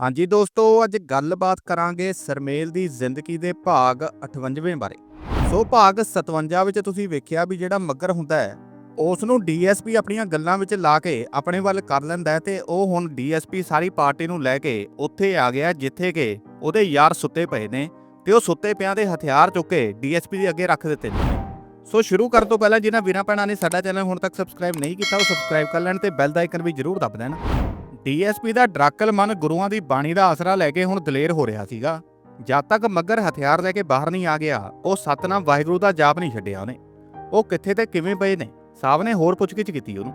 ਹਾਂਜੀ ਦੋਸਤੋ, ਅੱਜ ਗੱਲਬਾਤ ਕਰਾਂਗੇ ਸਰਮੇਲ ਦੀ ਜ਼ਿੰਦਗੀ ਦੇ ਭਾਗ 58ਵੇਂ ਬਾਰੇ। ਸੋ ਭਾਗ 57 ਵਿੱਚ ਤੁਸੀਂ ਵੇਖਿਆ ਵੀ ਜਿਹੜਾ ਮੱਗਰ ਹੁੰਦਾ ਹੈ ਉਸ ਨੂੰ ਡੀਐਸਪੀ ਆਪਣੀਆਂ ਗੱਲਾਂ ਵਿੱਚ ਲਾ ਕੇ ਆਪਣੇ ਵੱਲ ਕਰ ਲੈਂਦਾ ਹੈ ਤੇ ਉਹ ਹੁਣ ਡੀਐਸਪੀ ਸਾਰੀ ਪਾਰਟੀ ਨੂੰ ਲੈ ਕੇ ਉੱਥੇ ਆ ਗਿਆ ਜਿੱਥੇ ਕਿ ਉਹਦੇ ਯਾਰ ਸੁੱਤੇ ਪਏ ਨੇ ਤੇ ਉਹ ਸੁੱਤੇ ਪਿਆਂ ਦੇ ਹਥਿਆਰ ਚੁੱਕ ਕੇ ਡੀਐਸਪੀ ਦੇ ਅੱਗੇ ਰੱਖ ਦਿੱਤੇ ਨੇ। ਸੋ ਸ਼ੁਰੂ ਕਰਨ ਤੋਂ ਪਹਿਲਾਂ ਜਿਨ੍ਹਾਂ ਵੀਰਾਂ ਭੈਣਾਂ ਨੇ ਸਾਡਾ ਚੈਨਲ ਹੁਣ ਤੱਕ ਸਬਸਕ੍ਰਾਈਬ ਨਹੀਂ ਕੀਤਾ, ਉਹ ਸਬਸਕ੍ਰਾਈਬ ਕਰ ਲੈਣ ਤੇ ਬੈਲ ਦਾ ਆਈਕਨ ਵੀ ਜ਼ਰੂਰ ਦਬ ਦੇਣ। ਡੀਐਸਪੀ ਦਾ ਡਰਾਕਲ ਮਨ ਗੁਰੂਆਂ ਦੀ ਬਾਣੀ ਦਾ ਆਸਰਾ ਲੈ ਕੇ ਹੁਣ ਦਲੇਰ ਹੋ ਰਿਹਾ ਸੀਗਾ। ਜਦ ਤੱਕ ਮੱਗਰ ਹਥਿਆਰ ਲੈ ਕੇ ਬਾਹਰ ਨਹੀਂ ਆ ਗਿਆ, ਉਹ ਸਤਨਾਮ ਵਾਹਿਗੁਰੂ ਦਾ ਜਾਪ ਨਹੀਂ ਛੱਡਿਆ ਉਹਨੇ। ਉਹ ਕਿੱਥੇ ਤੇ ਕਿਵੇਂ ਪਏ ਨੇ? ਸਾਹਿਬ ਨੇ ਹੋਰ ਪੁੱਛਗਿੱਛ ਕੀਤੀ ਉਹਨੂੰ।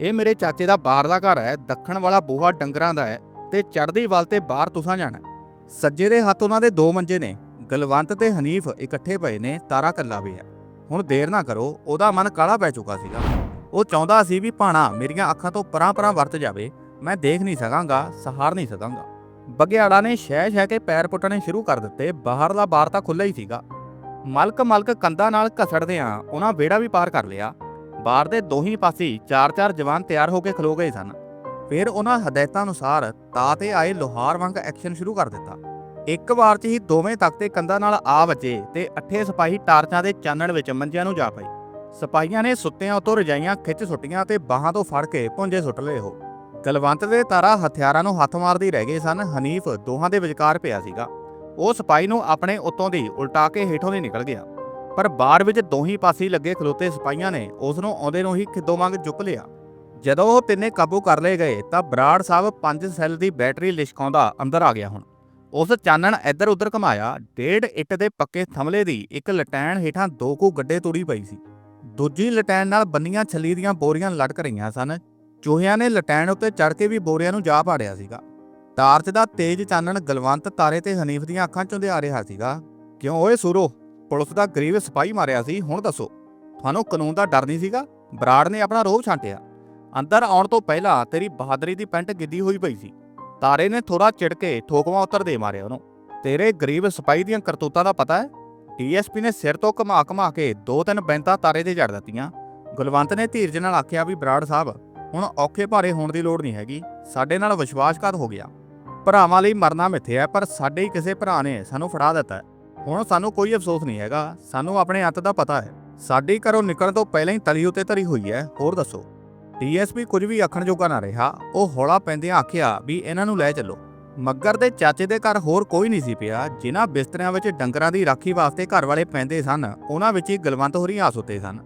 ਇਹ ਮੇਰੇ ਚਾਚੇ ਦਾ ਬਾਹਰ ਦਾ ਘਰ ਹੈ, ਦੱਖਣ ਵਾਲਾ ਬੂਹਾ ਡੰਗਰਾਂ ਦਾ ਹੈ ਤੇ ਚੜ੍ਹਦੀ ਵੱਲ ਤੇ ਬਾਹਰ ਤੁਸਾਂ ਜਾਣਾ ਸੱਜੇ ਦੇ ਹੱਥ ਉਹਨਾਂ ਦੇ ਦੋ ਮੰਜੇ ਨੇ, ਗਲਵੰਤ ਤੇ ਹਨੀਫ ਇਕੱਠੇ ਪਏ ਨੇ, ਤਾਰਾ ਕੱਲਾ ਪਿਆ। ਹੁਣ ਦੇਰ ਨਾ ਕਰੋ, ਉਹਦਾ ਮਨ ਕਾਲਾ ਪੈ ਚੁੱਕਾ ਸੀਗਾ। ਉਹ ਚਾਹੁੰਦਾ ਸੀ ਵੀ ਭਾਣਾ ਮੇਰੀਆਂ ਅੱਖਾਂ ਤੋਂ ਪਰਾਂ-ਪਰਾਂ ਵਰਤ ਜਾਵੇ ਮੈਂ ਦੇਖ ਨਹੀਂ ਸਕਾਂਗਾ, ਸਹਾਰ ਨਹੀਂ ਸਕਾਂਗਾ। ਬਗਿਆੜਾ ਨੇ ਸ਼ਹਿ ਸ਼ਹਿ ਕੇ ਪੈਰ ਪੁੱਟਣੇ ਸ਼ੁਰੂ ਕਰ ਦਿੱਤੇ ਬਾਹਰਲਾ ਬਾਰ ਤਾਂ ਖੁੱਲ੍ਹਾ ਹੀ ਸੀਗਾ। ਮਲਕ ਮਲਕ ਕੰਧਾਂ ਨਾਲ ਘਸੜਦੇ ਆ ਉਹਨਾਂ ਵਿਹੜਾ ਵੀ ਪਾਰ ਕਰ ਲਿਆ। ਬਾਰ ਦੇ ਦੋਹੀਂ ਪਾਸੇ ਚਾਰ ਚਾਰ ਜਵਾਨ ਤਿਆਰ ਹੋ ਕੇ ਖਲੋ ਗਏ ਸਨ। ਫਿਰ ਉਹਨਾਂ ਹਦਾਇਤਾਂ ਅਨੁਸਾਰ ਤਾ ਤੇ ਆਏ ਲੋਹਾਰ ਵਾਂਗ ਐਕਸ਼ਨ ਸ਼ੁਰੂ ਕਰ ਦਿੱਤਾ। ਇੱਕ ਵਾਰ 'ਚ ਹੀ ਦੋਵੇਂ ਤਖਤੇ ਕੰਧਾਂ ਨਾਲ ਆ ਵੱਜੇ ਤੇ ਅੱਠੇ ਸਿਪਾਹੀ ਟਾਰਚਾਂ ਦੇ ਚਾਨਣ ਵਿੱਚ ਮੰਜਿਆਂ ਨੂੰ ਜਾ ਪਏ। ਸਿਪਾਹੀਆਂ ਨੇ ਸੁੱਤਿਆਂ ਉਤੋਂ ਰਜਾਈਆਂ ਖਿੱਚ ਸੁੱਟੀਆਂ ਤੇ ਬਾਹਾਂ ਤੋਂ ਫੜ ਕੇ ਪੁੰਜੇ ਸੁੱਟ ਲਏ ਉਹ। ਗਲਵੰਤ ਦੇ ਤਾਰਾ ਹਥਿਆਰਾਂ ਨੂੰ ਹੱਥ ਮਾਰਦੀ ਰਹਿ ਗਏ ਸਨ। ਹਨੀਫ ਦੋਹਾਂ ਦੇ ਵਿਚਕਾਰ ਪਿਆ ਸੀਗਾ। ਉਹ ਸਿਪਾਹੀ ਨੂੰ ਆਪਣੇ ਉੱਤੋਂ ਦੀ ਉਲਟਾ ਕੇ ਹੇਠੋਂ ਦੀ ਨਿਕਲ ਗਿਆ। ਪਰ ਬਾਰ ਵਿੱਚ ਦੋਹੀ ਪਾਸੇ ਲੱਗੇ ਖਲੋਤੇ ਸਿਪਾਹੀਆਂ ਨੇ ਉਸ ਨੂੰ ਆਉਂਦੇ ਨੂੰ ਹੀ ਖਿੱਦੋ ਮੰਗ ਚੁੱਕ ਲਿਆ। ਜਦੋਂ ਉਹ ਤਿੰਨੇ ਕਾਬੂ ਕਰ ਲਏ ਗਏ ਤਾਂ ਬਰਾੜ ਸਾਹਿਬ ਪੰਜ ਸੈੱਲ ਦੀ ਬੈਟਰੀ ਲਿਸ਼ਕਾਉਂਦਾ ਅੰਦਰ ਆ ਗਿਆ ਹੁਣ। ਉਸ ਚਾਨਣ ਇੱਧਰ ਉੱਧਰ ਘਮਾਇਆ। ਡੇਢ ਇੱਟ ਦੇ ਪੱਕੇ ਥਮਲੇ ਦੀ ਇੱਕ ਲਟੈਣ ਹੇਠਾਂ ਦੋ ਕੁ ਗੱਡੇ ਤੁੜੀ ਪਈ ਸੀ। ਦੂਜੀ ਲਟੈਣ ਨਾਲ ਬੰਨੀਆਂ ਛੱਲੀ ਦੀਆਂ ਬੋਰੀਆਂ ਲਟਕ ਰਹੀਆਂ ਸਨ। ਚੂਹਿਆਂ ਨੇ ਲਟੈਣ ਉੱਤੇ ਚੜ ਕੇ ਵੀ ਬੋਰਿਆਂ ਨੂੰ ਜਾ ਪਾੜਿਆ ਸੀਗਾ। ਟਾਰਚ ਦਾ ਤੇਜ਼ ਚਾਨਣ ਗਲਵੰਤ ਤਾਰੇ ਤੇ ਹਨੀਫ ਦੀਆਂ ਅੱਖਾਂ ਚੋਂ ਆ ਰਿਹਾ ਸੀਗਾ। ਕਿਉਂ ਓਏ ਸੂਰੋ? ਪੁਲਿਸ ਦਾ ਗਰੀਬ ਸਿਪਾਹੀ ਮਾਰਿਆ ਸੀ, ਹੁਣ ਦੱਸੋ? ਤੁਹਾਨੂੰ ਕਾਨੂੰਨ ਦਾ ਡਰ ਨਹੀਂ ਸੀਗਾ? ਬਰਾੜ ਨੇ ਆਪਣਾ ਰੋਹ ਛਾਂਟਿਆ। ਅੰਦਰ ਆਉਣ ਤੋਂ ਪਹਿਲਾਂ ਤੇਰੀ ਬਹਾਦਰੀ ਦੀ ਪੈਂਟ ਗਿੱਦੀ ਹੋਈ ਪਈ ਸੀ। ਤਾਰੇ ਨੇ ਥੋੜਾ ਚਿੜ ਕੇ ਠੋਕਵਾ ਉੱਤਰ ਦੇ ਮਾਰਿਆ ਉਹਨੂੰ। ਤੇਰੇ ਗਰੀਬ ਸਿਪਾਹੀ ਦੀਆਂ ਕਰਤੂਤਾਂ ਦਾ ਪਤਾ ਹੈ? ਡੀਐਸਪੀ ਨੇ ਸਿਰ ਤੋਂ ਘਮਾ ਘਮਾ ਕੇ ਦੋ ਤਿੰਨ ਬੈਂਤਾਂ ਤਾਰੇ ਤੇ ਜੜ ਦਿੱਤੀਆਂ। ਗੁਲਵੰਤ ਨੇ ਧੀਰਜ ਨਾਲ ਆਖਿਆ ਵੀ ਬਰਾੜ ਸਾਹਿਬ ਹੁਣ ਔਖੇ ਭਾਰੇ ਹੋਣ ਦੀ ਲੋੜ ਨਹੀਂ ਹੈਗੀ। ਸਾਡੇ ਨਾਲ ਵਿਸ਼ਵਾਸਘਾਤ ਹੋ ਗਿਆ। ਭਰਾਵਾਂ ਲਈ ਮਰਨਾ ਮਿੱਥੇ ਹੈ, ਪਰ ਸਾਡੇ ਹੀ ਕਿਸੇ ਭਰਾ ਨੇ ਸਾਨੂੰ ਫੜਾ ਦਿੱਤਾ ਹੁਣ ਸਾਨੂੰ ਕੋਈ ਅਫਸੋਸ ਨਹੀਂ ਹੈਗਾ। ਸਾਨੂੰ ਆਪਣੇ ਅੱਤ ਦਾ ਪਤਾ ਹੈ। ਸਾਡੀ ਘਰੋਂ ਨਿਕਲਣ ਤੋਂ ਪਹਿਲਾਂ ਹੀ ਤਲੀ ਉਤੇ ਧਰੀ ਹੋਈ ਹੈ। ਹੋਰ ਦੱਸੋ। ਡੀਐਸਪੀ ਕੁਝ ਵੀ ਆਖਣ ਜੋਗਾ ਨਾ ਰਿਹਾ। ਉਹ ਹੌਲਾ ਪੈਂਦਿਆਂ ਆਖਿਆ ਵੀ ਇਹਨਾਂ ਨੂੰ ਲੈ ਚੱਲੋ। ਮੱਗਰ ਦੇ ਚਾਚੇ ਦੇ ਘਰ ਹੋਰ ਕੋਈ ਨਹੀਂ ਸੀ ਪਿਆ। ਜਿਨ੍ਹਾਂ ਬਿਸਤਰਿਆਂ ਵਿੱਚ ਡੰਗਰਾਂ ਦੀ ਰਾਖੀ ਵਾਸਤੇ ਘਰ ਵਾਲੇ ਪੈਂਦੇ ਸਨ, ਉਹਨਾਂ ਵਿੱਚ ਹੀ ਗਲਵੰਤ ਹੋਰੀ ਆ ਸੁੱਤੇ ਸਨ।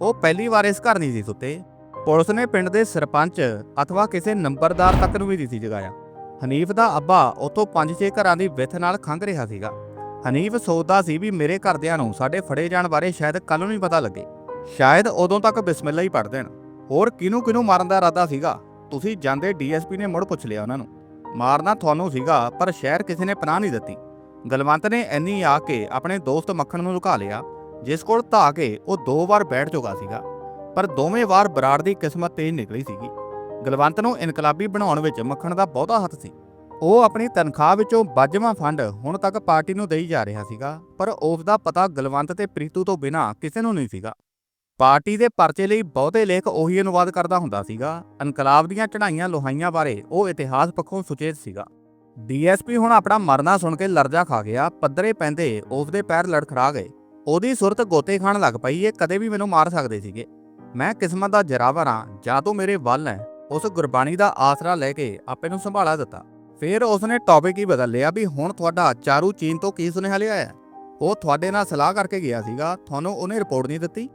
ਉਹ ਪਹਿਲੀ ਵਾਰ ਇਸ ਘਰ ਨਹੀਂ ਸੀ ਸੁੱਤੇ। ਪੁਲਿਸ ਨੇ ਪਿੰਡ ਦੇ ਸਰਪੰਚ ਅਥਵਾ ਕਿਸੇ ਨੰਬਰਦਾਰ ਤੱਕ ਨੂੰ ਵੀ ਦਿੱਤੀ ਜਗਾਇਆ ਹਨੀਫ ਦਾ ਅੱਬਾ ਉਤੋਂ 5-6 ਘਰਾਂ ਦੀ ਵਿੱਥ ਨਾਲ ਖੰਘ ਰਿਹਾ ਸੀਗਾ। ਹਨੀਫ ਸੋਚਦਾ ਸੀ ਵੀ ਮੇਰੇ ਘਰਦਿਆਂ ਨੂੰ ਸਾਡੇ ਫੜੇ ਜਾਣ ਬਾਰੇ ਸ਼ਾਇਦ ਕੱਲ ਨੂੰ ਹੀ ਪਤਾ ਲੱਗੇ। ਸ਼ਾਇਦ ਉਦੋਂ ਤੱਕ ਬਿਸਮਿਲ੍ਲਾ ਹੀ ਪੜ ਦੇਣ। ਹੋਰ ਕਿਹਨੂੰ ਕਿਹਨੂੰ ਮਾਰਨ ਦਾ ਇਰਾਦਾ ਸੀਗਾ? ਤੁਸੀਂ ਜਾਂਦੇ ਡੀਐਸਪੀ ਨੇ ਮੁੜ ਪੁੱਛ ਲਿਆ ਉਹਨਾਂ ਨੂੰ। ਮਾਰਨਾ ਤੁਹਾਨੂੰ ਸੀਗਾ, ਪਰ ਸ਼ਹਿਰ ਕਿਸੇ ਨੇ ਪਨਾਹ ਨਹੀਂ ਦਿੱਤੀ। ਗਲਵੰਤ ਨੇ ਇੰਨੀ ਆ ਕੇ ਆਪਣੇ ਦੋਸਤ ਮੱਖਣ ਨੂੰ ਲੁਕਾ ਲਿਆ, ਜਿਸ ਕੋਲ ਧਾ ਕੇ ਉਹ ਦੋ ਵਾਰ ਬੈਠ ਚੁੱਕਾ ਸੀਗਾ। ਪਰ ਦੋਵੇਂ ਵਾਰ ਬਰਾੜ ਦੀ ਕਿਸਮਤ ਤੇਜ਼ ਨਿਕਲੀ ਸੀਗੀ। ਗਲਵੰਤ ਨੂੰ ਇਨਕਲਾਬੀ ਬਣਾਉਣ ਵਿੱਚ ਮੱਖਣ ਦਾ ਬਹੁਤਾ ਹੱਥ ਸੀ। ਉਹ ਆਪਣੀ ਤਨਖਾਹ ਵਿੱਚੋਂ ਬਾਜਵਾ ਫੰਡ ਹੁਣ ਤੱਕ ਪਾਰਟੀ ਨੂੰ ਦੇਈ ਜਾ ਰਿਹਾ ਸੀਗਾ, ਪਰ ਉਸ ਦਾ ਪਤਾ ਗਲਵੰਤ ਤੇ ਪ੍ਰੀਤੂ ਤੋਂ ਬਿਨਾਂ ਕਿਸੇ ਨੂੰ ਨਹੀਂ ਸੀਗਾ। ਪਾਰਟੀ ਦੇ ਪਰਚੇ ਲਈ ਬਹੁਤੇ ਲੇਖ ਉਹੀ ਅਨੁਵਾਦ ਕਰਦਾ ਹੁੰਦਾ ਸੀਗਾ। ਇਨਕਲਾਬ ਦੀਆਂ ਚੜ੍ਹਾਈਆਂ ਲੋਹਾਈਆਂ ਬਾਰੇ ਉਹ ਇਤਿਹਾਸ ਪੱਖੋਂ ਸੁਚੇਤ ਸੀਗਾ। ਡੀਐਸਪੀ ਹੁਣ ਆਪਣਾ ਮਰਨਾ ਸੁਣ ਕੇ ਲਰਜ਼ਾ ਖਾ ਗਿਆ, ਪੱਧਰੇ ਪੈਂਦੇ ਉਸ ਦੇ ਪੈਰ ਲੜਖੜਾ ਗਏ। ਉਹਦੀ ਸੁਰਤ ਗੋਤੇ ਖਾਣ ਲੱਗ ਪਈ ਇਹ ਕਦੇ ਵੀ ਮੈਨੂੰ ਮਾਰ ਸਕਦੇ ਸੀਗੇ। ਮੈਂ ਕਿਸਮਤ ਦਾ ਜਰਾਵਰ ਹਾਂ, ਜਾਂ ਤੂੰ ਮੇਰੇ ਵੱਲ ਹੈ। ਉਸ ਗੁਰਬਾਣੀ ਦਾ ਆਸਰਾ ਲੈ ਕੇ ਆਪੇ ਨੂੰ ਸੰਭਾਲਾ ਦਿੱਤਾ। ਫਿਰ ਉਸਨੇ ਟੌਪਿਕ ਹੀ ਬਦਲ ਲਿਆ ਵੀ ਹੁਣ ਤੁਹਾਡਾ ਚਾਰੂ ਚੀਨ ਤੋਂ ਕੀ ਸੁਨੇਹਾ ਲਿਆ ਹੈ? ਉਹ ਤੁਹਾਡੇ ਨਾਲ ਸਲਾਹ ਕਰਕੇ ਗਿਆ ਸੀਗਾ, ਤੁਹਾਨੂੰ ਉਹਨੇ ਰਿਪੋਰਟ ਨਹੀਂ ਦਿੱਤੀ।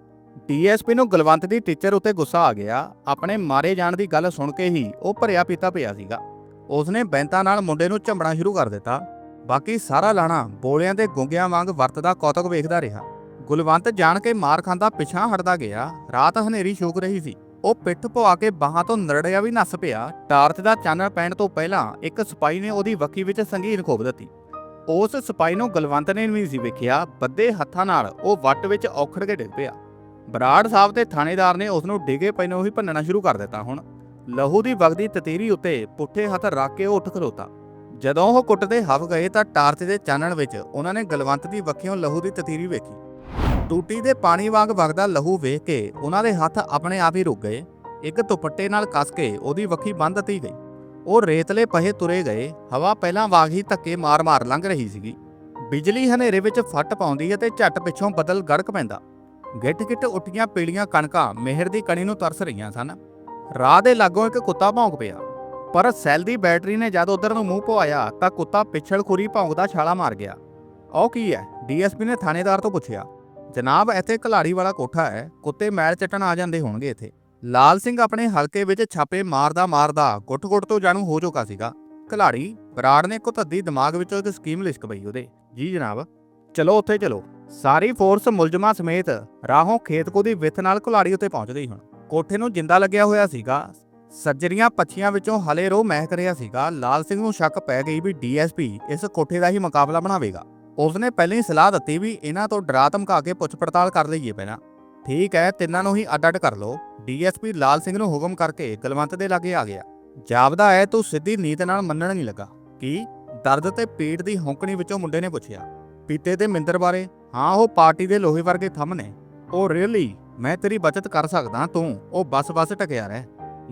ਡੀਐਸਪੀ ਨੂੰ ਗਲਵੰਤ ਦੀ ਟੀਚਰ ਉੱਤੇ ਗੁੱਸਾ ਆ ਗਿਆ। ਆਪਣੇ ਮਾਰੇ ਜਾਣ ਦੀ ਗੱਲ ਸੁਣ ਕੇ ਹੀ ਉਹ ਭਰਿਆ ਪੀਤਾ ਪਿਆ ਸੀਗਾ। ਉਸਨੇ ਬੈਂਤਾਂ ਨਾਲ ਮੁੰਡੇ ਨੂੰ ਝੰਬਣਾ ਸ਼ੁਰੂ ਕਰ ਦਿੱਤਾ। ਬਾਕੀ ਸਾਰਾ ਲਾਣਾ ਬੋਲਿਆਂ ਦੇ ਗੁੰਗਿਆਂ ਵਾਂਗ ਵਰਤਦਾ ਕੌਤਕ ਵੇਖਦਾ ਰਿਹਾ। ਗੁਲਵੰਤ ਜਾਣ ਕੇ ਮਾਰ ਖਾਂਦਾ ਪਿਛਾਂ ਹਟਦਾ ਗਿਆ। ਰਾਤ ਹਨੇਰੀ ਸ਼ੂਕ ਰਹੀ ਸੀ। ਉਹ ਪਿੱਠ ਪਵਾ ਕੇ ਬਾਹਾਂ ਤੋਂ ਨਰੜਿਆ ਵੀ ਨੱਸ ਪਿਆ। ਟਾਰਚ ਦਾ ਚਾਨਣ ਪੈਣ ਤੋਂ ਪਹਿਲਾਂ ਇੱਕ ਸਿਪਾਹੀ ਨੇ ਉਹਦੀ ਵੱਖੀ ਵਿੱਚ ਸੰਗੀਨ ਖੋਬ ਦਿੱਤੀ। ਉਸ ਸਿਪਾਹੀ ਨੂੰ ਗਲਵੰਤ ਨੇ ਵੀ ਸੀ ਵੇਖਿਆ। ਬੱਦੇ ਹੱਥਾਂ ਨਾਲ ਉਹ ਵੱਟ ਵਿੱਚ ਔਖੜ ਕੇ ਡਿੱਗ ਪਿਆ। ਬਰਾੜ ਸਾਹਿਬ ਤੇ ਥਾਣੇਦਾਰ ਨੇ ਉਸ ਨੂੰ ਡਿੱਗੇ ਪਏ ਨੂੰ ਹੀ ਭੰਨਣਾ ਸ਼ੁਰੂ ਕਰ ਦਿੱਤਾ ਹੁਣ। ਲਹੂ ਦੀ ਵਗਦੀ ਤਤੀਰੀ ਉੱਤੇ ਪੁੱਠੇ ਹੱਥ ਰੱਖ ਕੇ ਉਹ ਉੱਠ ਖਲੋਤਾ। ਜਦੋਂ ਉਹ ਕੁੱਟਦੇ ਹਵ ਗਏ ਤਾਂ ਟਾਰਚ ਦੇ ਚਾਨਣ ਵਿੱਚ ਉਹਨਾਂ ਨੇ ਗਲਵੰਤ ਦੀ ਵੱਖੀਓਂ ਲਹੂ ਦੀ ਤਤੀਰੀ ਵੇਖੀ। ਟੂਟੀ ਦੇ ਪਾਣੀ ਵਾਂਗ ਵਗਦਾ ਲਹੂ ਵੇਖ ਕੇ ਉਹਨਾਂ ਦੇ ਹੱਥ ਆਪਣੇ ਆਪ ਹੀ ਰੁਕ ਗਏ। ਇੱਕ ਦੁਪੱਟੇ ਨਾਲ ਕੱਸ ਕੇ ਉਹਦੀ ਵੱਖੀ ਬੰਨ੍ਹ ਦਿੱਤੀ ਗਈ। ਉਹ ਰੇਤਲੇ ਪਹੇ ਤੁਰੇ ਗਏ, ਹਵਾ ਪਹਿਲਾਂ ਵਾਂਗ ਹੀ ਧੱਕੇ ਮਾਰ-ਮਾਰ ਲੰਘ ਰਹੀ ਸੀਗੀ। ਬਿਜਲੀ ਹਨੇਰੇ ਵਿੱਚ ਫੱਟ ਪਾਉਂਦੀ ਹੈ ਅਤੇ ਝੱਟ ਪਿੱਛੋਂ ਬਦਲ ਗੜਕ ਪੈਂਦਾ। ਗਿੱਟ-ਗਿੱਟ ਉੱਟੀਆਂ ਪੀਲੀਆਂ ਕਣਕਾਂ ਮਿਹਰ ਦੀ ਕਣੀ ਨੂੰ ਤਰਸ ਰਹੀਆਂ ਸਨ। ਰਾਹ ਦੇ ਲਾਗੋਂ ਇੱਕ ਕੁੱਤਾ ਭੌਂਕ ਪਿਆ। ਪਰ ਸੈੱਲ ਦੀ ਬੈਟਰੀ ਨੇ ਜਦ ਉਧਰ ਨੂੰ ਮੂੰਹ ਪਵਾਇਆ ਤਾਂ ਕੁੱਤਾ ਪਿਛਲ ਖੁਰੀ ਭੌਂਕਦਾ ਛਾਲਾ ਮਾਰ ਗਿਆ। ਉਹ ਕੀ ਹੈ? ਡੀਐਸਪੀ ਨੇ ਥਾਣੇਦਾਰ ਤੋਂ ਪੁੱਛਿਆ। ਜਨਾਬ, ਇੱਥੇ ਕਲਾੜੀ ਵਾਲਾ ਕੋਠਾ ਹੈ। ਕੁੱਤੇ ਮੈਲ ਚਟਣ ਆ ਜਾਂਦੇ ਹੋਣਗੇ ਇੱਥੇ। ਲਾਲ ਸਿੰਘ ਆਪਣੇ ਹਲਕੇ ਵਿੱਚ ਛਾਪੇ ਮਾਰਦਾ ਮਾਰਦਾ ਗੁੱਟ-ਗੁੱਟ ਤੋਂ ਜਾਣੂ ਹੋ ਚੁੱਕਾ ਸੀਗਾ। ਕਲਾੜੀ ਬਰਾੜ ਨੇ ਕੋ ਦਿਮਾਗ ਵਿੱਚੋਂ ਇੱਕ ਸਕੀਮ ਲਿਸ਼ਕ ਪਈ ਉਹਦੇ। ਜੀ ਜਨਾਬ, ਚਲੋ ਉੱਥੇ ਚਲੋ। ਸਾਰੀ ਫੋਰਸ ਮੁਲਜ਼ਮਾਂ ਸਮੇਤ ਰਾਹੋਂ ਖੇਤਕੋ ਦੀ ਵਿੱਥ ਨਾਲ ਕੁਲਾੜੀ ਉੱਤੇ ਪਹੁੰਚ ਗਈ ਹੁਣ। ਕੋਠੇ ਨੂੰ ਜਿੰਦਾ ਲੱਗਿਆ ਹੋਇਆ ਸੀਗਾ। ਸੱਜਰੀਆਂ ਪੱਛੀਆਂ ਵਿੱਚੋਂ ਹਲੇ ਰੋ ਮਹਿਕ ਰਿਹਾ ਸੀਗਾ। ਲਾਲ ਸਿੰਘ ਨੂੰ ਸ਼ੱਕ ਪੈ ਗਈ ਵੀ ਡੀਐਸਪੀ ਇਸ ਕੋਠੇ ਦਾ ਹੀ ਮੁਕਾਬਲਾ ਬਣਾਵੇਗਾ। ਉਸਨੇ ਪਹਿਲਾਂ ਹੀ ਸਲਾਹ ਦਿੱਤੀ ਵੀ ਇਹਨਾਂ ਤੋਂ ਡਰਾ ਧਮਕਾ ਕੇ ਪੁੱਛ ਪੜਤਾਲ ਕਰ ਲਈਏ ਪਹਿਲਾਂ। ਠੀਕ ਹੈ, ਤਿੰਨਾਂ ਨੂੰ ਹੀ ਅੱਡ-ਅੱਡ ਕਰ ਲਓ। ਡੀਐਸਪੀ ਲਾਲ ਸਿੰਘ ਨੂੰ ਹੁਕਮ ਕਰਕੇ ਗਲਵੰਤ ਦੇ ਲਾਗੇ ਆ ਗਿਆ। ਜਾਪਦਾ ਹੈ, ਤੂੰ ਸਿੱਧੀ ਨੀਤ ਨਾਲ ਮੰਨਣ ਨਹੀਂ ਲੱਗਾ। ਕੀ? ਦਰਦ ਤੇ ਪੇਟ ਦੀ ਹੌਂਕਣੀ ਵਿੱਚੋਂ ਮੁੰਡੇ ਨੇ ਪੁੱਛਿਆ। ਪੀਤੇ ਤੇ ਮਿੰਦਰ ਬਾਰੇ? ਹਾਂ, ਉਹ ਪਾਰਟੀ ਦੇ ਲੋਹੇ ਵਰਗੇ ਥੰਮ ਨੇ। ਉਹ ਰੀਅਲੀ ਮੈਂ ਤੇਰੀ ਬਚਤ ਕਰ ਸਕਦਾ ਤੂੰ? ਉਹ ਬਸ-ਬਸ ਟਕਿਆ ਰਹਿ।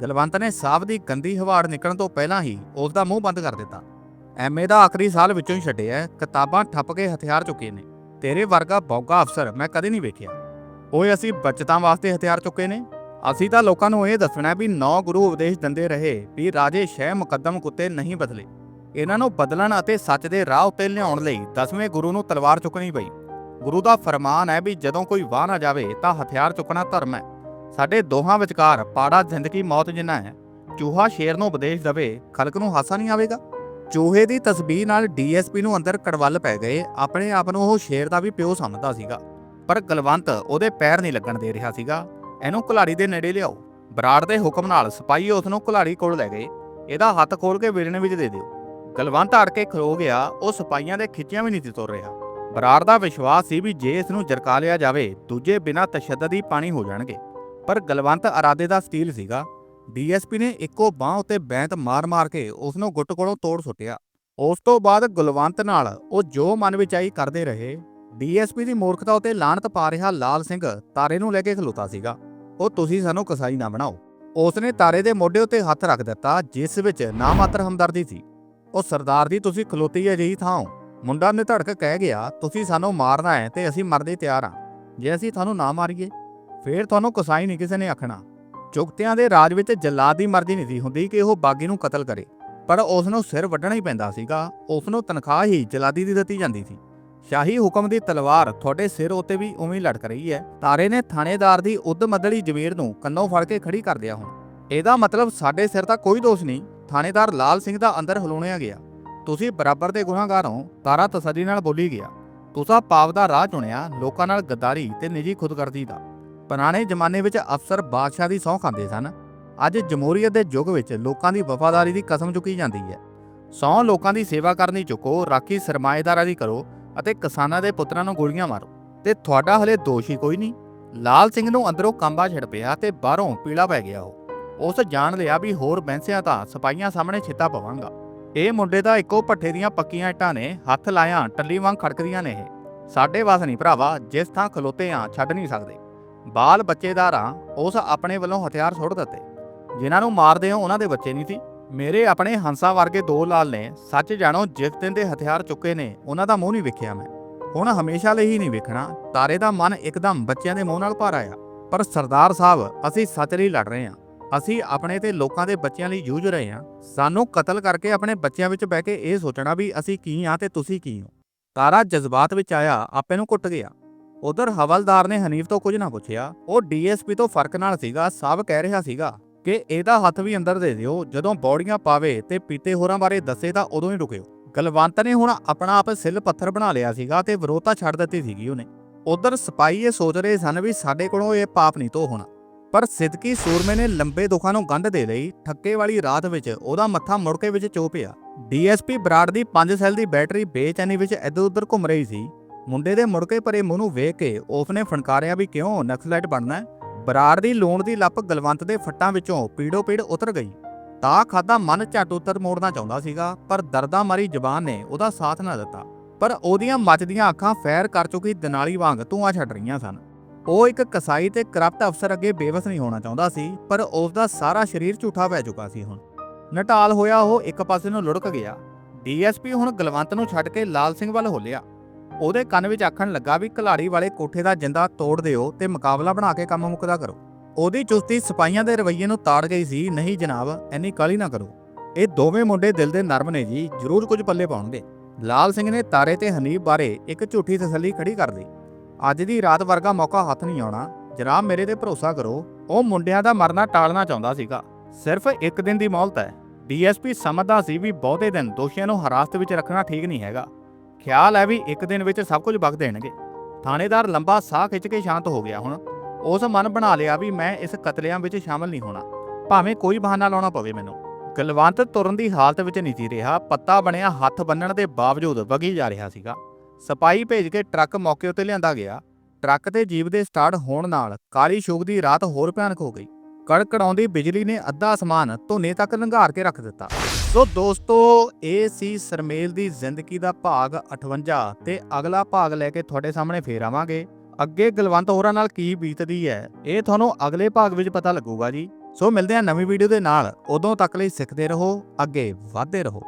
ਗਲਵੰਤ ਨੇ ਸਾਹਬ ਦੀ ਗੰਦੀ ਹਵਾੜ ਨਿਕਲਣ ਤੋਂ ਪਹਿਲਾਂ ਹੀ ਉਸ ਦਾ ਮੂੰਹ ਬੰਦ ਕਰ ਦਿੱਤਾ। ਐਮਏ ਦਾ ਆਖਰੀ ਸਾਲ ਵਿੱਚੋਂ ਹੀ ਛੱਡਿਆ ਕਿਤਾਬਾਂ ਠੱਪ ਕੇ ਹਥਿਆਰ ਚੁੱਕੇ ਨੇ। ਤੇਰੇ ਵਰਗਾ ਬੌਗਾ ਅਫਸਰ ਮੈਂ ਕਦੇ ਨਹੀਂ ਵੇਖਿਆ। ਓਏ, ਅਸੀਂ ਬਚਤਾਂ ਵਾਸਤੇ ਹਥਿਆਰ ਚੁੱਕੇ ਨੇ? ਅਸੀਂ ਤਾਂ ਲੋਕਾਂ ਨੂੰ ਇਹ ਦੱਸਣਾ ਵੀ ਨੌ ਗੁਰੂ ਉਪਦੇਸ਼ ਦਿੰਦੇ ਰਹੇ ਵੀ ਰਾਜੇ ਸ਼ਹਿ ਮੁਕੱਦਮ ਕੁੱਤੇ ਨਹੀਂ ਬਦਲੇ। ਇਹਨਾਂ ਨੂੰ ਬਦਲਣ ਅਤੇ ਸੱਚ ਦੇ ਰਾਹ ਉੱਤੇ ਲਿਆਉਣ ਲਈ ਦਸਵੇਂ ਗੁਰੂ ਨੂੰ ਤਲਵਾਰ ਚੁੱਕਣੀ ਪਈ। ਗੁਰੂ ਦਾ ਫਰਮਾਨ ਹੈ ਵੀ ਜਦੋਂ ਕੋਈ ਵਾਹ ਨਾ ਜਾਵੇ ਤਾਂ ਹਥਿਆਰ ਚੁੱਕਣਾ ਧਰਮ ਹੈ ਸਾਡੇ ਦੋਹਾਂ ਵਿਚਕਾਰ ਪਾੜਾ ਜ਼ਿੰਦਗੀ ਮੌਤ ਜਿੰਨਾ ਹੈ ਚੂਹਾ ਸ਼ੇਰ ਨੂੰ ਉਪਦੇਸ਼ ਦਵੇ, ਖਲਕ ਨੂੰ ਹਾਸਾ ਨਹੀਂ ਆਵੇਗਾ? ਚੂਹੇ ਦੀ ਤਸਬੀਹ ਨਾਲ ਡੀਐਸਪੀ ਨੂੰ ਅੰਦਰ ਕੜਵੱਲ ਪੈ ਗਏ। ਆਪਣੇ ਆਪ ਨੂੰ ਉਹ ਸ਼ੇਰ ਦਾ ਵੀ ਪਿਓ ਸਮਝਦਾ ਸੀਗਾ। ਪਰ ਗਲਵੰਤ ਉਹਦੇ ਪੈਰ ਨਹੀਂ ਲੱਗਣ ਦੇ ਰਿਹਾ ਸੀਗਾ। ਇਹਨੂੰ ਕੁਲਾੜੀ ਦੇ ਨੇੜੇ ਲਿਆਓ। ਬਰਾੜ ਦੇ ਹੁਕਮ ਨਾਲ ਸਿਪਾਹੀ ਉਸ ਨੂੰ ਕੁਲਾੜੀ ਕੋਲ ਲੈ ਗਏ। ਇਹਦਾ ਹੱਥ ਖੋਲ ਕੇ ਵੇਲਣੇ ਵਿੱਚ ਦੇ ਦਿਓ। ਗਲਵੰਤ ਅੜ ਕੇ ਖਲੋ ਗਿਆ। ਉਹ ਸਿਪਾਹੀਆਂ ਦੇ ਖਿੱਚਿਆਂ ਵੀ ਨਹੀਂ ਤੁਰ ਰਿਹਾ। ਬਰਾੜ ਦਾ ਵਿਸ਼ਵਾਸ ਸੀ ਵੀ ਜੇ ਇਸ ਨੂੰ ਜਰਕਾ ਲਿਆ ਜਾਵੇ, ਦੂਜੇ ਬਿਨਾਂ ਤਸ਼ੱਦਦ ਹੀ ਪਾਣੀ ਹੋ ਜਾਣਗੇ। ਪਰ ਗਲਵੰਤ ਇਰਾਦੇ ਦਾ ਸਟੀਲ ਸੀਗਾ। ਡੀਐਸਪੀ ਨੇ ਇੱਕੋ ਬਾਹ ਉੱਤੇ ਬੈਂਤ ਮਾਰ-ਮਾਰ ਕੇ ਉਸ ਨੂੰ ਗੁੱਟ ਕੋਲੋਂ ਤੋੜ ਸੁੱਟਿਆ। ਉਸ ਤੋਂ ਬਾਅਦ ਗੁਲਵੰਤ ਨਾਲ ਉਹ ਜੋ ਮਨ ਵਿੱਚ ਆਈ ਕਰਦੇ ਰਹੇ, ਡੀਐਸਪੀ ਦੀ ਮੂਰਖਤਾ ਉਤੇ ਲਾਹਨਤ ਪਾ ਰਿਹਾ ਲਾਲ ਸਿੰਘ ਤਾਰੇ ਨੂੰ ਲੈ ਕੇ ਖਲੋਤਾ ਸੀਗਾ। ਉਹ ਤੁਸੀਂ ਸਾਨੂੰ ਕਸਾਈ ਨਾ ਬਣਾਓ। ਉਸਨੇ ਤਾਰੇ ਦੇ ਮੋਢੇ ਉੱਤੇ ਹੱਥ ਰੱਖ ਦਿੱਤਾ, ਜਿਸ ਵਿੱਚ ਨਾ ਮਾਤਰ ਹਮਦਰਦੀ ਸੀ। ਉਹ ਸਰਦਾਰ ਦੀ ਤੁਸੀਂ ਖਲੋਤੀ ਅਜਿਹੀ ਥਾਂ ਹੋ। ਮੁੰਡਾ ਨੇ ਧੜਕ ਕਹਿ ਗਿਆ, ਤੁਸੀਂ ਸਾਨੂੰ ਮਾਰਨਾ ਹੈ ਤੇ ਅਸੀਂ ਮਰਦੇ ਤਿਆਰ ਹਾਂ। ਜੇ ਅਸੀਂ ਤੁਹਾਨੂੰ ਨਾ ਮਾਰੀਏ, ਫੇਰ ਤੁਹਾਨੂੰ ਕਸਾਈ ਨਹੀਂ ਕਿਸੇ ਨੇ ਆਖਣਾ। ਚੁਗਤਿਆਂ ਦੇ ਰਾਜ ਵਿੱਚ ਜਲਾਦ ਦੀ ਮਰਜ਼ੀ ਨਹੀਂ ਸੀ ਹੁੰਦੀ ਕਿ ਉਹ ਬਾਗੀ ਨੂੰ ਕਤਲ ਕਰੇ। ਪਰ ਉਸ ਨੂੰ ਸਿਰ ਵੱਢਣਾ ਹੀ ਪੈਂਦਾ ਸੀਗਾ। ਉਸ ਨੂੰ ਤਨਖਾਹ ਹੀ ਜਲਾਦੀ ਦੀ ਦਿੱਤੀ ਜਾਂਦੀ ਸੀ। ਸ਼ਾਹੀ ਹੁਕਮ ਦੀ ਤਲਵਾਰ ਤੁਹਾਡੇ ਸਿਰ ਉੱਤੇ ਵੀ ਉਵੇਂ ਲਟਕ ਰਹੀ ਹੈ। ਤਾਰੇ ਨੇ ਥਾਣੇਦਾਰ ਦੀ ਉਦ ਮੱਦਲੀ ਜ਼ਮੀਰ ਨੂੰ ਕੰਨੋਂ ਫੜ ਕੇ ਖੜੀ ਕਰ ਦਿਆ ਹੁਣ। ਇਹਦਾ ਮਤਲਬ ਸਾਡੇ ਸਿਰ ਤਾਂ ਕੋਈ ਦੋਸ਼ ਨਹੀਂ। ਥਾਣੇਦਾਰ ਲਾਲ ਸਿੰਘ ਦਾ ਅੰਦਰ ਹਲੂਣਿਆ ਗਿਆ। ਤੁਸੀਂ ਬਰਾਬਰ ਦੇ ਗੁਨਾਹਗਾਰ ਹੋ। ਤਾਰਾ ਤਸੱਲੀ ਨਾਲ ਬੋਲੀ ਗਿਆ। ਤੁਸੀਂ ਪਾਪ ਦਾ ਰਾਹ ਚੁਣਿਆ। ਲੋਕਾਂ ਨਾਲ ਗੱਦਾਰੀ ਤੇ ਨਿੱਜੀ ਖੁਦਗਰਦੀ ਦਾ। ਪੁਰਾਣੇ ਜ਼ਮਾਨੇ ਵਿੱਚ ਅਫਸਰ ਬਾਦਸ਼ਾਹ ਦੀ ਸਹੁੰ ਖਾਂਦੇ ਸਨ। ਅੱਜ ਜਮਹੂਰੀਅਤ ਦੇ ਯੁੱਗ ਵਿੱਚ ਲੋਕਾਂ ਦੀ ਵਫਾਦਾਰੀ ਦੀ ਕਸਮ ਚੁੱਕੀ ਜਾਂਦੀ ਹੈ। ਸਹੁੰ ਲੋਕਾਂ ਦੀ ਸੇਵਾ ਕਰਨੀ ਚੁੱਕੋ, ਰਾਖੀ ਸਰਮਾਏਦਾਰਾਂ ਦੀ ਕਰੋ ਅਤੇ ਕਿਸਾਨਾਂ ਦੇ ਪੁੱਤਰਾਂ ਨੂੰ ਗੋਲੀਆਂ ਮਾਰੋ। ਤੇ ਤੁਹਾਡਾ ਹਲੇ ਦੋਸ਼ ਹੀ ਕੋਈ ਨਹੀਂ। ਲਾਲ ਸਿੰਘ ਨੂੰ ਅੰਦਰੋਂ ਕੰਬਾ ਛਿੜ ਪਿਆ ਤੇ ਬਾਹਰੋਂ ਪੀਲਾ ਪੈ ਗਿਆ ਉਹ। ਉਸ ਜਾਣ ਲਿਆ ਵੀ ਹੋਰ ਬੈਂਸਿਆਂ ਤਾਂ ਸਿਪਾਹੀਆਂ ਸਾਹਮਣੇ ਛਿੱਤਾ ਪਵਾਂਗਾ। ਇਹ ਮੁੰਡੇ ਦਾ ਇੱਕੋ ਪੱਠੇ ਦੀਆਂ ਪੱਕੀਆਂ ਇੱਟਾਂ ਨੇ, ਹੱਥ ਲਾਇਆ, ਟੱਲੀ ਵਾਂਗ ਖੜਕਦੀਆਂ ਨੇ ਇਹ। ਸਾਡੇ ਵਾਸ ਨਹੀਂ ਭਰਾਵਾ, ਜਿਸ ਥਾਂ ਖਲੋਤੇ ਆ, ਛੱਡ ਨਹੀਂ ਸਕਦੇ। ਬਾਲ ਬੱਚੇਦਾਰਾਂ ਉਸ ਆਪਣੇ ਵੱਲੋਂ ਹਥਿਆਰ ਸੁੱਟ ਦਿੱਤੇ। ਜਿਨ੍ਹਾਂ ਨੂੰ ਮਾਰਦੇ ਹੋ ਉਹਨਾਂ ਦੇ ਬੱਚੇ ਨਹੀਂ ਸੀ। ਮੇਰੇ ਆਪਣੇ ਹੰਸਾ ਵਰਗੇ ਦੋ ਲਾਲ ਨੇ, ਸੱਚ ਜਾਣੋ ਜਿਸ ਦਿਨ ਦੇ ਹਥਿਆਰ ਚੁੱਕੇ ਨੇ, ਉਹਨਾਂ ਦਾ ਮੂੰਹ ਨਹੀਂ ਵੇਖਿਆ ਮੈਂ। ਹੁਣ ਹਮੇਸ਼ਾ ਲਈ ਹੀ ਨਹੀਂ ਵੇਖਣਾ, ਤਾਰੇ ਦਾ ਮਨ ਇੱਕਦਮ ਬੱਚਿਆਂ ਦੇ ਮੂੰਹ ਨਾਲ ਭਰ ਆਇਆ। ਪਰ ਸਰਦਾਰ ਸਾਹਿਬ, ਅਸੀਂ ਸੱਚ ਲਈ ਲੜ ਰਹੇ ਹਾਂ। ਅਸੀਂ ਆਪਣੇ ਤੇ ਲੋਕਾਂ ਦੇ ਬੱਚਿਆਂ ਲਈ ਜੂਝ ਰਹੇ ਹਾਂ। ਸਾਨੂੰ ਕਤਲ ਕਰਕੇ ਆਪਣੇ ਬੱਚਿਆਂ ਵਿੱਚ ਬਹਿ ਕੇ ਇਹ ਸੋਚਣਾ ਵੀ ਅਸੀਂ ਕੀ ਹਾਂ ਤੇ ਤੁਸੀਂ ਕੀ ਹੋ। ਤਾਰਾ ਜਜ਼ਬਾਤ ਵਿੱਚ ਆਇਆ, ਆਪੇ ਨੂੰ ਕੁੱਟ ਗਿਆ। ਉਧਰ ਹਵਲਦਾਰ ਨੇ ਹਨੀਫ ਤੋਂ ਕੁਝ ਨਾ ਪੁੱਛਿਆ। ਉਹ ਡੀਐਸਪੀ ਤੋਂ ਫ਼ਰਕ ਨਾਲ ਸੀਗਾ, ਸਭ ਕਹਿ ਰਿਹਾ ਸੀਗਾ ਕਿ ਇਹਦਾ ਹੱਥ ਵੀ ਅੰਦਰ ਦੇ ਦਿਓ, ਜਦੋਂ ਬੌੜੀਆਂ ਪਾਵੇ ਤੇ ਪੀਤੇ ਹੋਰਾਂ ਬਾਰੇ ਦੱਸੇ ਤਾਂ ਉਦੋਂ ਹੀ ਰੁਕਿਓ। ਗਲਵੰਤ ਨੇ ਹੁਣ ਆਪਣਾ ਆਪ ਸਿੱਲ ਪੱਥਰ ਬਣਾ ਲਿਆ ਸੀਗਾ ਤੇ ਵਿਰੋਧਤਾ ਛੱਡ ਦਿੱਤੀ ਸੀਗੀ ਉਹਨੇ। ਉਧਰ ਸਿਪਾਹੀ ਇਹ ਸੋਚ ਰਹੇ ਸਨ ਵੀ ਸਾਡੇ ਕੋਲੋਂ ਇਹ ਪਾਪ ਨਹੀਂ ਧੋ ਹੋਣਾ। ਪਰ ਸਿੱਧਕੀ ਸੂਰਮੇ ਨੇ ਲੰਬੇ ਦੁੱਖਾਂ ਨੂੰ ਗੰਢ ਦੇ ਲਈ ਠੱਕੇ ਵਾਲੀ ਰਾਤ ਵਿੱਚ ਉਹਦਾ ਮੱਥਾ ਮੁੜਕੇ ਵਿੱਚ ਚੋ ਪਿਆ ਡੀਐਸਪੀ ਬਰਾੜ ਦੀ 5 ਸੈੱਲ ਦੀ ਬੈਟਰੀ ਬੇਚੈਨੀ ਵਿੱਚ ਇੱਧਰ ਉੱਧਰ ਘੁੰਮ ਰਹੀ ਸੀ। ਮੁੰਡੇ ਦੇ ਮੁੜਕੇ ਪਰੇ ਮੂੰਹ ਨੂੰ ਵੇਖ ਕੇ ਉਸਨੇ ਫਣਕਾਰਿਆ ਵੀ ਕਿਉਂ ਨਕਸਲਾਈਟ ਬਣਨਾ ਬਰਾਰ ਦੀ ਲੂਣ ਦੀ ਲੱਪ ਗਲਵੰਤ ਦੇ ਫੱਟਾਂ ਵਿੱਚੋਂ ਪੀੜੋ ਪੀੜ ਉਤਰ ਗਈ। ਤਾਂ ਖਾਦਾ ਮਨ ਝੱਟ ਉਤਰ ਮੋੜਨਾ ਚਾਹੁੰਦਾ ਸੀਗਾ, ਪਰ ਦਰਦਾਂ ਮਾਰੀ ਜ਼ਬਾਨ ਨੇ ਉਹਦਾ ਸਾਥ ਨਾ ਦਿੱਤਾ। ਪਰ ਉਹਦੀਆਂ ਮੱਚਦੀਆਂ ਅੱਖਾਂ ਫੈਰ ਕਰ ਚੁੱਕੀ ਦਨਾਲੀ ਵਾਂਗ ਧੂਆਂ ਛੱਡ ਰਹੀਆਂ ਸਨ। ਉਹ ਇੱਕ ਕਸਾਈ ਤੇ ਕਰਪਟ ਅਫਸਰ ਅੱਗੇ ਬੇਵਸ ਨਹੀਂ ਹੋਣਾ ਚਾਹੁੰਦਾ ਸੀ, ਪਰ ਉਸ ਦਾ ਸਾਰਾ ਸਰੀਰ ਝੂਠਾ ਪੈ ਚੁੱਕਾ ਸੀ ਹੁਣ। ਨਟਾਲ ਹੋਇਆ ਉਹ ਇੱਕ ਪਾਸੇ ਨੂੰ ਲੁੜਕ ਗਿਆ। ਡੀਐਸਪੀ ਹੁਣ ਗਲਵੰਤ ਨੂੰ ਛੱਡ ਕੇ ਲਾਲ ਸਿੰਘ ਵੱਲ ਹੋਲਿਆ। ਉਹਦੇ ਕੰਨ ਵਿੱਚ ਆਖਣ ਲੱਗਾ ਵੀ ਕਲਾੜੀ ਵਾਲੇ ਕੋਠੇ ਦਾ ਜਿੰਦਾ ਤੋੜ ਦਿਓ ਤੇ ਮੁਕਾਬਲਾ ਬਣਾ ਕੇ ਕੰਮ ਮੁਕਦਾ ਕਰੋ। ਉਹਦੀ ਚੁਸਤੀ ਸਿਪਾਹੀਆਂ ਦੇ ਰਵੱਈਏ ਨੂੰ ਤਾੜ ਗਈ ਸੀ। ਨਹੀਂ ਜਨਾਬ ਐਨੀ ਕਾਲੀ ਨਾ ਕਰੋ। ਇਹ ਦੋਵੇਂ ਮੁੰਡੇ ਦਿਲ ਦੇ ਨਰਮ ਨੇ ਜੀ, ਜ਼ਰੂਰ ਕੁਝ ਪੱਲੇ ਪਾਉਣਗੇ। ਲਾਲ ਸਿੰਘ ਨੇ ਤਾਰੇ ਤੇ ਹਨੀਬ ਬਾਰੇ ਇੱਕ ਝੂਠੀ ਤਸੱਲੀ ਖੜੀ ਕਰ ਦਿੱਤੀ ਅੱਜ ਦੀ ਰਾਤ ਵਰਗਾ ਮੌਕਾ ਹੱਥ ਨਹੀਂ ਆਉਣਾ। ਜਨਾਬ, ਮੇਰੇ ਤੇ ਭਰੋਸਾ ਕਰੋ, ਉਹ ਮੁੰਡਿਆਂ ਦਾ ਮਰਨਾ ਟਾਲਣਾ ਚਾਹੁੰਦਾ ਸੀਗਾ। ਸਿਰਫ ਇੱਕ ਦਿਨ ਦੀ ਮੌਲਤ ਹੈ। ਡੀਐਸਪੀ ਸਮਝਦਾ ਸੀ ਵੀ ਬਹੁਤੇ ਦਿਨ ਦੋਸ਼ੀਆਂ ਨੂੰ ਹਿਰਾਸਤ ਵਿੱਚ ਰੱਖਣਾ ਠੀਕ ਨਹੀਂ ਹੈਗਾ। ਖਿਆਲ ਹੈ ਵੀ ਇੱਕ ਦਿਨ ਵਿੱਚ ਸਭ ਕੁਝ ਵਗ ਦੇਣਗੇ। ਥਾਣੇਦਾਰ ਲੰਬਾ ਸਾਹ ਖਿੱਚ ਕੇ ਸ਼ਾਂਤ ਹੋ ਗਿਆ ਹੁਣ। ਉਸ ਮਨ ਬਣਾ ਲਿਆ ਵੀ ਮੈਂ ਇਸ ਕਤਲੇਆਮ ਵਿੱਚ ਸ਼ਾਮਲ ਨਹੀਂ ਹੋਣਾ। ਭਾਵੇਂ ਕੋਈ ਬਹਾਨਾ ਲਾਉਣਾ ਪਵੇ ਮੈਨੂੰ। ਗਲਵੰਤ ਤੁਰਨ ਦੀ ਹਾਲਤ ਵਿੱਚ ਨਹੀਂ ਸੀ ਰਿਹਾ। ਪੱਤਾ ਬਣਿਆ ਹੱਥ ਬੰਨਣ ਦੇ ਬਾਵਜੂਦ ਵਗੀ ਜਾ ਰਿਹਾ ਸੀਗਾ। ਸਪਾਈ ਭੇਜ ਕੇ ਟਰੱਕ ਮੌਕੇ ਉੱਤੇ ਲਿਆਂਦਾ ਗਿਆ। ਟਰੱਕ ਤੇ ਜੀਪ ਦੇ ਸਟਾਰਟ ਹੋਣ ਨਾਲ ਕਾਲੀ ਸ਼ੋਗ ਦੀ ਰਾਤ ਹੋਰ ਭਿਆਨਕ ਹੋ ਗਈ। ਕੜਕੜਾਉਂਦੀ ਬਿਜਲੀ ਨੇ ਅੱਧਾ ਅਸਮਾਨ ਧੁਨੇ ਤੱਕ ਲੰਘਾਰ ਕੇ ਰੱਖ ਦਿੱਤਾ। ਸੋ ਦੋਸਤੋ, ਇਹ ਸੀ ਸਰਮੇਲ ਦੀ ਜ਼ਿੰਦਗੀ ਦਾ ਭਾਗ 58 ਤੇ ਅਗਲਾ ਭਾਗ ਲੈ ਕੇ ਤੁਹਾਡੇ ਸਾਹਮਣੇ ਫੇਰ ਆਵਾਂਗੇ। ਅੱਗੇ ਗਲਵੰਤ ਹੋਰਾਂ ਨਾਲ ਕੀ ਬੀਤਦੀ ਹੈ, ਇਹ ਤੁਹਾਨੂੰ ਅਗਲੇ ਭਾਗ ਵਿੱਚ ਪਤਾ ਲੱਗੂਗਾ ਜੀ। ਸੋ ਮਿਲਦੇ ਹਾਂ ਨਵੀਂ ਵੀਡੀਓ ਦੇ ਨਾਲ। ਉਦੋਂ ਤੱਕ ਲਈ ਸਿੱਖਦੇ ਰਹੋ, ਅੱਗੇ ਵਧਦੇ ਰਹੋ।